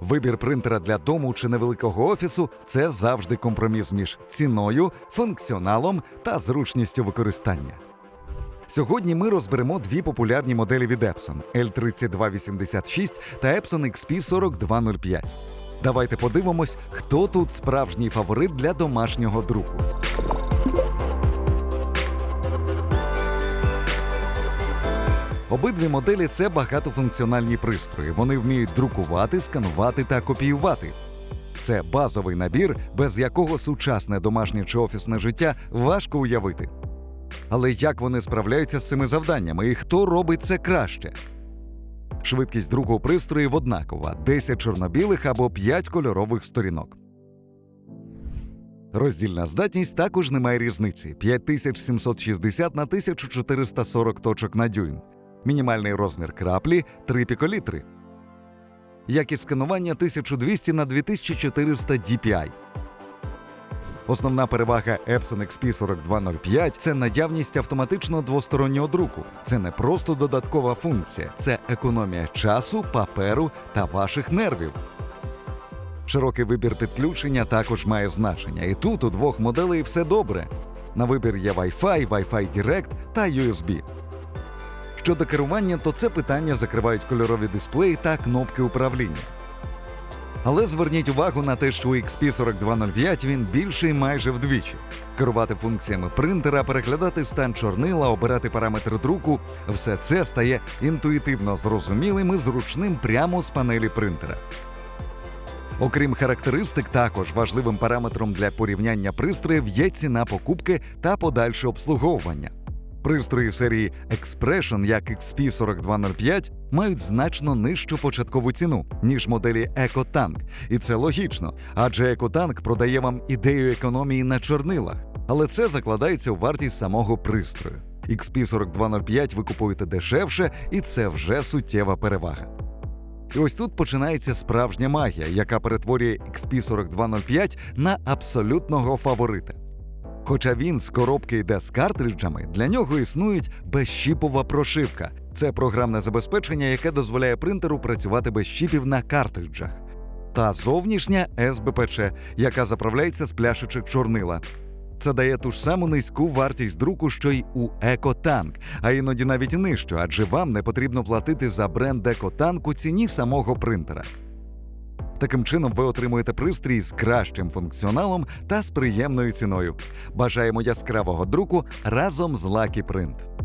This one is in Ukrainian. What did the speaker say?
Вибір принтера для дому чи невеликого офісу це завжди компроміс між ціною, функціоналом та зручністю використання. Сьогодні ми розберемо дві популярні моделі від Epson L3286 та Epson XP4205. Давайте подивимось, хто тут справжній фаворит для домашнього друку. Обидві моделі це багатофункціональні пристрої. Вони вміють друкувати, сканувати та копіювати. Це базовий набір, без якого сучасне домашнє чи офісне життя важко уявити. Але як вони справляються з цими завданнями і хто робить це краще? Швидкість друку пристроїв однакова: 10 чорно-білих або 5 кольорових сторінок. Роздільна здатність також не має різниці: 5760 на 1440 точок на дюйм. Мінімальний розмір краплі 3 піколітри. Якість сканування 1200 на 2400 DPI. Основна перевага Epson XP4205 – це наявність автоматичного двостороннього друку. Це не просто додаткова функція, це економія часу, паперу та ваших нервів. Широкий вибір підключення також має значення, і тут у двох моделей все добре. На вибір є Wi-Fi, Wi-Fi Direct та USB. Щодо керування, то це питання закривають кольорові дисплеї та кнопки управління. Але зверніть увагу на те, що у XP4205 він більший майже вдвічі. Керувати функціями принтера, переглядати стан чорнила, обирати параметри друку все це стає інтуїтивно зрозумілим і зручним прямо з панелі принтера. Окрім характеристик, також важливим параметром для порівняння пристроїв є ціна покупки та подальше обслуговування. Пристрої серії Expression, як XP4205, мають значно нижчу початкову ціну, ніж моделі EcoTank. І це логічно, адже EcoTank продає вам ідею економії на чорнилах, але це закладається у вартість самого пристрою. XP4205 ви купуєте дешевше, і це вже суттєва перевага. І ось тут починається справжня магія, яка перетворює XP4205 на абсолютного фаворита. Хоча він з коробки йде з картриджами, для нього існують безщіпова прошивка. Це програмне забезпечення, яке дозволяє принтеру працювати без щіпів на картриджах. Та зовнішня СБПЧ, яка заправляється з пляшечок чорнила. Це дає ту ж саму низьку вартість друку, що й у EcoTank, а іноді навіть нижчу, адже вам не потрібно платити за бренд EcoTank у ціні самого принтера. Таким чином, ви отримуєте пристрій з кращим функціоналом та з приємною ціною. Бажаємо яскравого друку разом з Lucky Print.